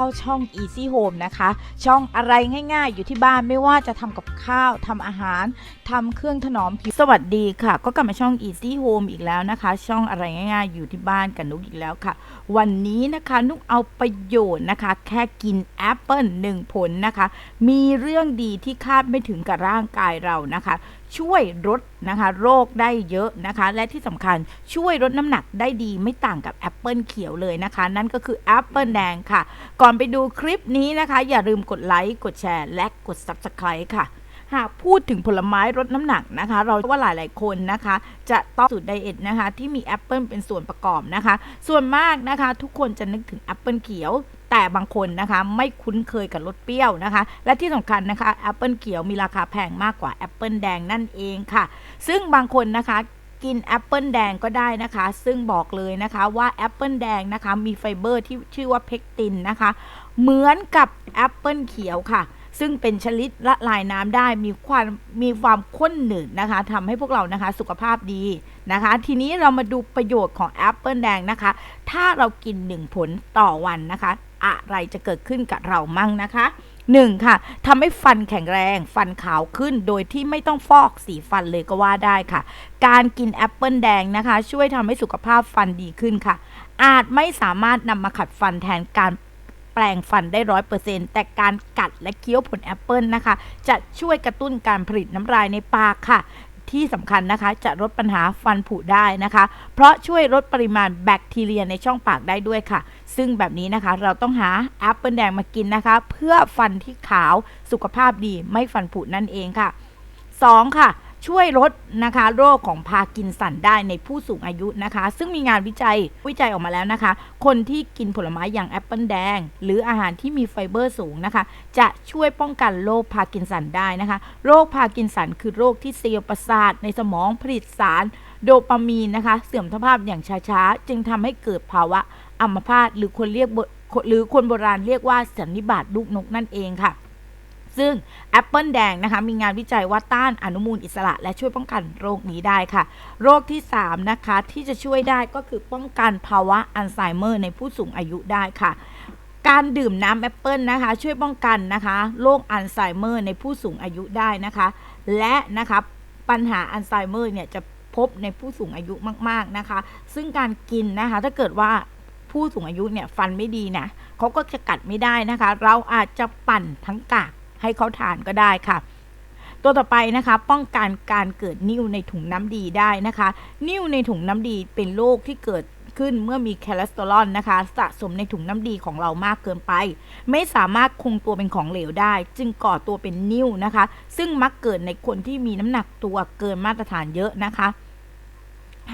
เข้าช่อง Easy Home นะคะ ช่องอะไรง่ายๆ อยู่ที่บ้านไม่ว่าจะทำกับข้าวทำอาหารทำเครื่องถนอมผิวสวัสดีค่ะ ก็กลับมาช่อง Easy Home อีกแล้วนะคะ ช่องอะไรง่ายๆ อยู่ที่บ้านกับนุกอีกแล้วค่ะ วันนี้นะคะนุกเอาประโยชน์นะคะ แค่กินแอปเปิลหนึ่งผลนะคะ มีเรื่องดีที่คาดไม่ถึงกับร่างกายเรานะคะ ช่วยลด นะคะ โรคได้เยอะนะคะ และที่สำคัญช่วยลดน้ำหนักได้ดีไม่ต่างกับแอปเปิลเขียวเลยนะคะ นั่นก็คือแอปเปิลแดงค่ะ ก่อนไปดูคลิปนี้นะคะ อย่าลืมกดไลค์กดแชร์ และกด Subscribe ค่ะหากพูดถึงผลไม้ลดน้ำหนักนะคะ เราว่าหลายๆคนนะคะ จะต้องสูตรไดเอทนะคะ ที่มีแอปเปิลเป็นส่วนประกอบนะคะ ส่วนมากนะคะ ทุกคนจะนึกถึงแอปเปิลเขียว แต่บางคนนะคะไม่คุ้นเคยกับรสเปรี้ยวนะคะ และที่สำคัญนะคะแอปเปิลเขียวมีราคาแพงมากกว่าแอปเปิลแดงนั่นเองค่ะ ซึ่งบางคนนะคะกินแอปเปิลแดงก็ได้นะคะ ซึ่งบอกเลยนะคะว่าแอปเปิลแดงนะคะมีไฟเบอร์ที่ชื่อว่าเพกตินนะคะ เหมือนกับแอปเปิลเขียวค่ะ ซึ่งเป็นชนิดละลายน้ำได้มีความมีความข้นหนืดนะคะทำให้พวกเรานะคะสุขภาพดีนะคะ ทีนี้เรามาดูประโยชน์ของแอปเปิลแดงนะคะ ถ้าเรากิน 1 ผลต่อวันนะคะ อะไรจะเกิดขึ้นกับเรามั่งนะคะ 1. ค่ะทำให้ฟันแข็งแรงฟันขาวขึ้นโดยที่ไม่ต้องฟอกสีฟันเลยก็ว่าได้ค่ะ การกินแอปเปิลแดงนะคะ ช่วยทำให้สุขภาพฟันดีขึ้นค่ะ อาจไม่สามารถนำมาขัดฟันแทนการแปลงฟันได้ร้อยเปอร์เซ็นแต่การกัดและเคี้ยวผลแอปเปิลนะคะ จะช่วยกระตุ้นการผลิตน้ำลายในปากค่ะ ที่สำคัญนะคะ จะลดปัญหาฟันผุได้นะคะ เพราะช่วยลดปริมาณแบคทีเรียในช่องปากได้ด้วยค่ะ ซึ่งแบบนี้นะคะเราต้องหาแอปเปิลแดงมากินนะคะ เพื่อฟันที่ขาวสุขภาพดีไม่ฟันผุนั่นเองค่ะ 2. ค่ะ ช่วยลดนะคะโรคของพาร์กินสันได้ในผู้สูงอายุนะคะ ซึ่งมีงานวิจัยวิจัยออกมาแล้วนะคะ คนที่กินผลไม้อย่างแอปเปิลแดง หรืออาหารที่มีไฟเบอร์สูงนะคะ จะช่วยป้องกันโรคพาร์กินสันได้นะคะ โรคพาร์กินสันคือโรคที่เซลล์ประสาทในสมองผลิตสาร โดปามีนนะคะ เสื่อมสภาพอย่างช้าๆ จึงทำให้เกิดภาวะอัมพาตหรือคนเรียกหรือคนโบราณเรียกว่าสันนิบาตลูกนกนั่นเองค่ะ ซึ่งแอปเปิลแดงนะคะมีงานวิจัยว่าต้านอนุมูลอิสระและช่วยป้องกันโรคนี้ได้ค่ะ โรคที่ 3 นะคะ ที่จะช่วยได้ก็คือป้องกันภาวะอัลไซเมอร์ในผู้สูงอายุได้ค่ะการดื่มน้ำแอปเปิลนะคะ ช่วยป้องกันนะคะโรคอัลไซเมอร์ในผู้สูงอายุได้นะคะ และนะคะปัญหาอัลไซเมอร์เนี่ยจะพบในผู้สูงอายุมาก ๆนะคะ ซึ่งการกินนะคะ ถ้าเกิดว่าผู้สูงอายุเนี่ยฟันไม่ดีนะเขาก็จะกัดไม่ได้นะคะ เราอาจจะปั่นทั้งกาก ให้เขาทานก็ได้ค่ะ ตัวต่อไปนะคะป้องกันการเกิดนิ่วในถุงน้ำดีได้นะคะ นิ่วในถุงน้ำดีเป็นโรคที่เกิดขึ้นเมื่อมีคอเลสเตอรอลนะคะ สะสมในถุงน้ำดีของเรามากเกินไป ไม่สามารถคงตัวเป็นของเหลวได้ จึงก่อตัวเป็นนิ่วนะคะ ซึ่งมักเกิดในคนที่มีน้ำหนักตัวเกินมาตรฐานเยอะนะคะ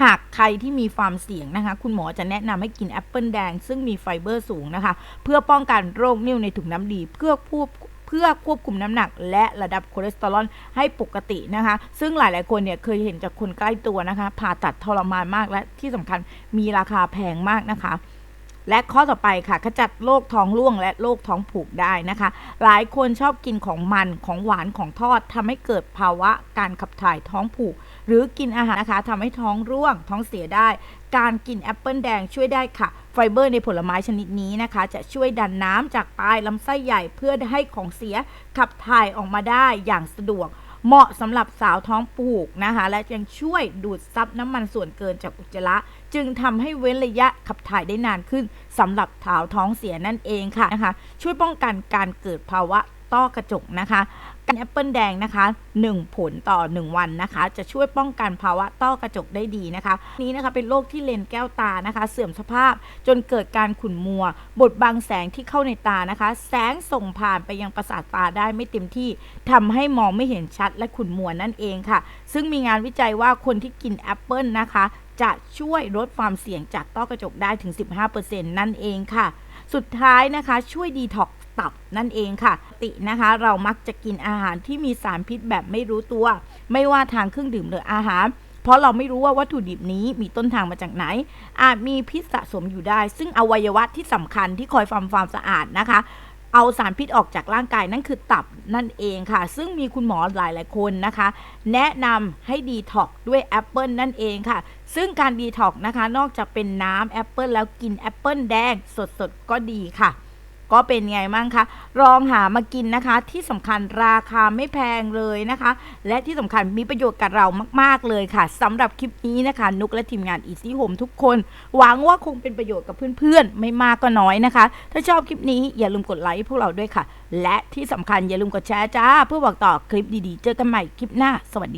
หากใครที่มีความเสี่ยงนะคะ คุณหมอจะแนะนำให้กินแอปเปิลแดง ซึ่งมีไฟเบอร์สูงนะคะ เพื่อป้องกันโรคนิ่วในถุงน้ำดี เพื่อควบ เพื่อควบคุมน้ำหนัก และระดับคอเลสเตอรอลให้ปกตินะคะ ซึ่งหลาย ๆ คนเนี่ยเคยเห็นจากคนใกล้ตัวนะคะ ผ่าตัดทรมานมากและที่สำคัญมีราคาแพงมากนะคะและข้อต่อไปค่ะขจัดโรคท้องร่วงและโรคท้องผูกได้นะคะ หลายคนชอบกินของมันของหวานของทอดทำให้เกิดภาวะการขับถ่ายท้องผูก หรือกินอาหารนะคะทำให้ท้องร่วง ท้องเสียได้ การกินแอปเปิลแดงช่วยได้ค่ะ ไฟเบอร์ในผลไม้ชนิดนี้นะคะ จะช่วยดันน้ำจากปลายลำไส้ใหญ่เพื่อให้ของเสียขับถ่ายออกมาได้อย่างสะดวกเหมาะสำหรับสาวท้องผูกนะคะ และยังช่วยดูดซับน้ำมันส่วนเกินจากอุจจาระ จึงทำให้เว้นระยะขับถ่ายได้นานขึ้นสำหรับสาวท้องเสียนั่นเองค่ะนะคะ ช่วยป้องกันการเกิดภาวะ ต้อกระจกนะคะการแอปเปิลแดงนะคะ 1 ผลต่อ 1 วันนะคะ จะช่วยป้องกันภาวะต้อกระจกได้ดีนะคะ นี้นะคะเป็นโรคที่เลนแก้วตานะคะ เสื่อมสภาพจนเกิดการขุ่นมัว บดบังแสงที่เข้าในตานะคะ แสงส่งผ่านไปยังประสาทตาได้ไม่เต็มที่ทำให้มองไม่เห็นชัดและขุ่นมัวนั่นเองค่ะ ซึ่งมีงานวิจัยว่าคนที่กินแอปเปิลนะคะ จะช่วยลดความเสี่ยงจากต้อกระจกได้ถึง 15%นั่นเองค่ะ สุดท้ายนะคะ ช่วยดีท็อก ตับนั่นเองค่ะ ตินะคะ เรามักจะกินอาหารที่มีสารพิษแบบไม่รู้ตัว ไม่ว่าทางเครื่องดื่มหรืออาหาร เพราะเราไม่รู้ว่าวัตถุดิบนี้มีต้นทางมาจากไหน อาจมีพิษสะสมอยู่ได้ ซึ่งอวัยวะที่สำคัญที่คอยฟาร์มความสะอาดนะคะเอาสารพิษออกจากร่างกายนั่นคือตับนั่นเองค่ะ ซึ่งมีคุณหมอหลายๆคนนะคะ แนะนำให้ดีท็อกด้วยแอปเปิลนั่นเองค่ะ ซึ่งการดีท็อกนะคะ นอกจากเป็นน้ำแอปเปิลแล้วกินแอปเปิลแดงสดๆก็ดีค่ะ ก็เป็นไงบ้างคะลองหามากินนะคะ ที่สำคัญราคาไม่แพงเลยนะคะ และที่สำคัญมีประโยชน์กับเรามาก ๆ เลยค่ะสำหรับคลิปนี้นะคะ นุกและทีมงาน Easy Home ทุกคน หวังว่าคงเป็นประโยชน์กับเพื่อนๆ ไม่มากก็น้อยนะคะ ถ้าชอบคลิปนี้อย่าลืมกดไลค์พวกเราด้วยค่ะ และที่สำคัญอย่าลืมกดแชร์จ้า เพื่อบอกต่อคลิปดีๆ เจอกันใหม่คลิปหน้า สวัสดี